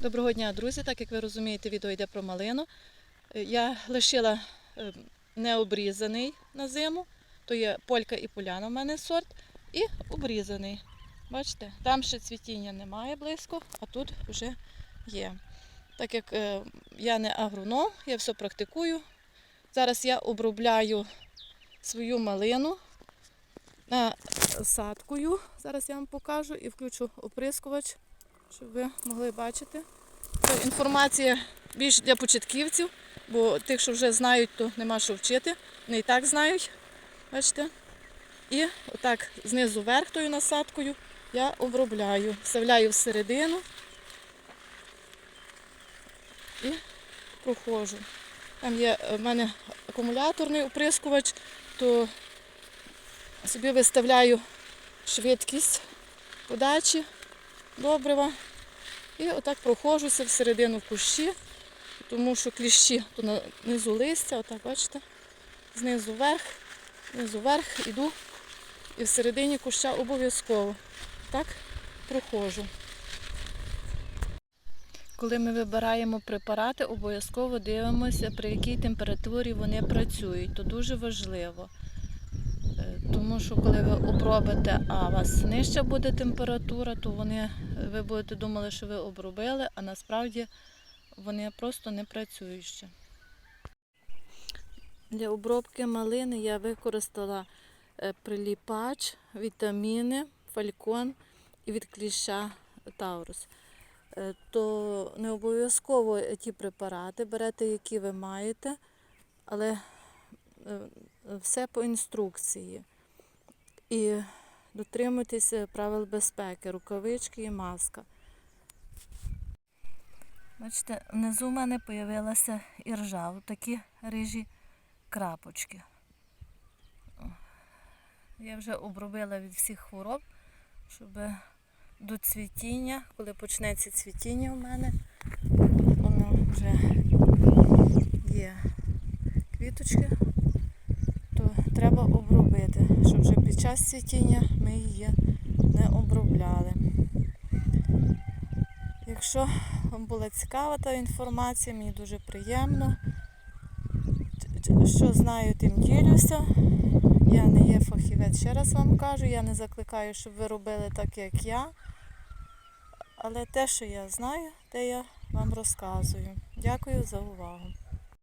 Доброго дня, друзі! Так як ви розумієте, відео йде про малину. Е, Я лишила е, необрізаний на зиму, то є полька і поляна в мене сорт, і обрізаний. Бачите, там ще цвітіння немає близько, а тут вже є. Так як е, я не агроном, я все практикую. Зараз я обробляю свою малину насадкою. Зараз я вам покажу і включу оприскувач, щоб ви могли бачити. Це інформація більш для початківців, бо тих, що вже знають, то нема що вчити. Вони і так знають. Бачите? І отак знизу вверх тою насадкою я обробляю. Вставляю всередину і проходжу. Там є е, в мене акумуляторний оприскувач, то собі виставляю швидкість подачі добрива. І отак проходжуся всередину кущі, тому що кліщі то низу листя, отак, бачите, знизу вверх, знизу вверх іду і всередині куща обов'язково. Так проходжу. Коли ми вибираємо препарати, обов'язково дивимося, при якій температурі вони працюють. То дуже важливо. Е, Тому що коли ви обробите, а у вас нижча буде температура, то вони, ви будете думали, що ви обробили, а насправді вони просто не працюють. Для обробки малини я використала е, приліпач, вітаміни, фалькон і від кліща Таурус. Е, То не обов'язково ті препарати берете, які ви маєте, але е, все по інструкції. І дотримуйтеся правил безпеки, рукавички і маска. Бачите, внизу в мене з'явилася іржа, такі рижі крапочки. Я вже обробила від всіх хвороб, щоб до цвітіння, коли почнеться цвітіння у мене, воно вже є квіточки, то треба обробити, щоб вже під час цвітіння ми її не обробляли. Якщо вам була цікава та інформація, мені дуже приємно. Що знаю, тим ділюся. Я не є фахівець, ще раз вам кажу, я не закликаю, щоб ви робили так, як я. Але те, що я знаю, те я вам розказую. Дякую за увагу.